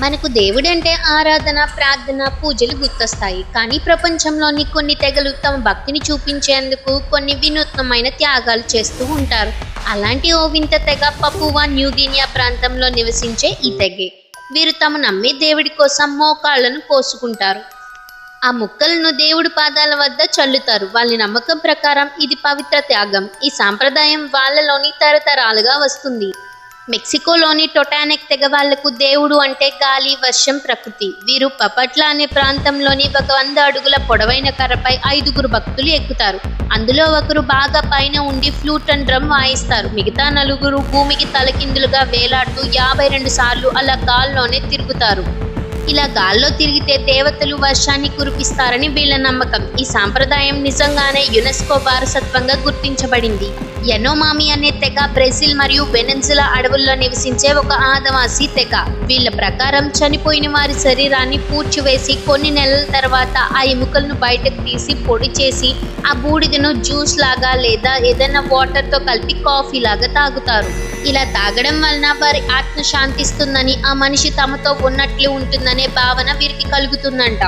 మనకు దేవుడంటే ఆరాధన ప్రార్థన పూజలు గుర్తొస్తాయి. కానీ ప్రపంచంలోని కొన్ని తెగలు తమ భక్తిని చూపించేందుకు కొన్ని వినూత్నమైన త్యాగాలు చేస్తూ ఉంటారు. అలాంటి ఓ వింత తెగ పపువా న్యూగినియా ప్రాంతంలో నివసించే ఈ తెగే. వీరు తమ నమ్మే దేవుడి కోసం మోకాళ్ళను కోసుకుంటారు ఆ ముక్కలను దేవుడి పాదాల వద్ద చల్లుతారు. వాళ్ళ నమ్మకం ప్రకారం ఇది పవిత్ర త్యాగం. ఈ సాంప్రదాయం వాళ్ళలోని తరతరాలుగా వస్తుంది. మెక్సికోలోని టొటానిక్ తెగ వాళ్ళకు దేవుడు అంటే గాలి వర్షం ప్రకృతి. వీరు పపట్ల అనే ప్రాంతంలోని ఒక వంద అడుగుల పొడవైన కర్రపై ఐదుగురు భక్తులు ఎక్కుతారు. అందులో ఒకరు బాగా పైన ఉండి ఫ్లూట్ అండ్ డ్రమ్ వాయిస్తారు. మిగతా నలుగురు భూమికి తలకిందులుగా వేలాడుతూ యాభై రెండు సార్లు అలా గాల్లోనే తిరుగుతారు. ఇలా గాల్లో తిరిగితే దేవతలు వర్షాన్ని కురిపిస్తారని వీళ్ళ నమ్మకం. ఈ సాంప్రదాయం నిజంగానే యునెస్కో వారసత్వంగా గుర్తించబడింది. ఎనోమామి అనే తెగ బ్రెజిల్ మరియు వెనెన్జులా అడవుల్లో నివసించే ఒక ఆదవాసి తెగ. వీళ్ళ ప్రకారం చనిపోయిన వారి శరీరాన్ని పూడ్చివేసి కొన్ని నెలల తర్వాత ఆ ఎముకలను బయటకు తీసి పొడి చేసి ఆ బూడిదను జ్యూస్ లాగా లేదా ఏదైనా వాటర్తో కలిపి కాఫీ లాగా తాగుతారు. ఇలా తాగడం వలన వారి ఆత్మ శాంతిస్తుందని ఆ మనిషి తమతో ఉన్నట్లు ఉంటుందనే భావన వీరికి కలుగుతుందంట.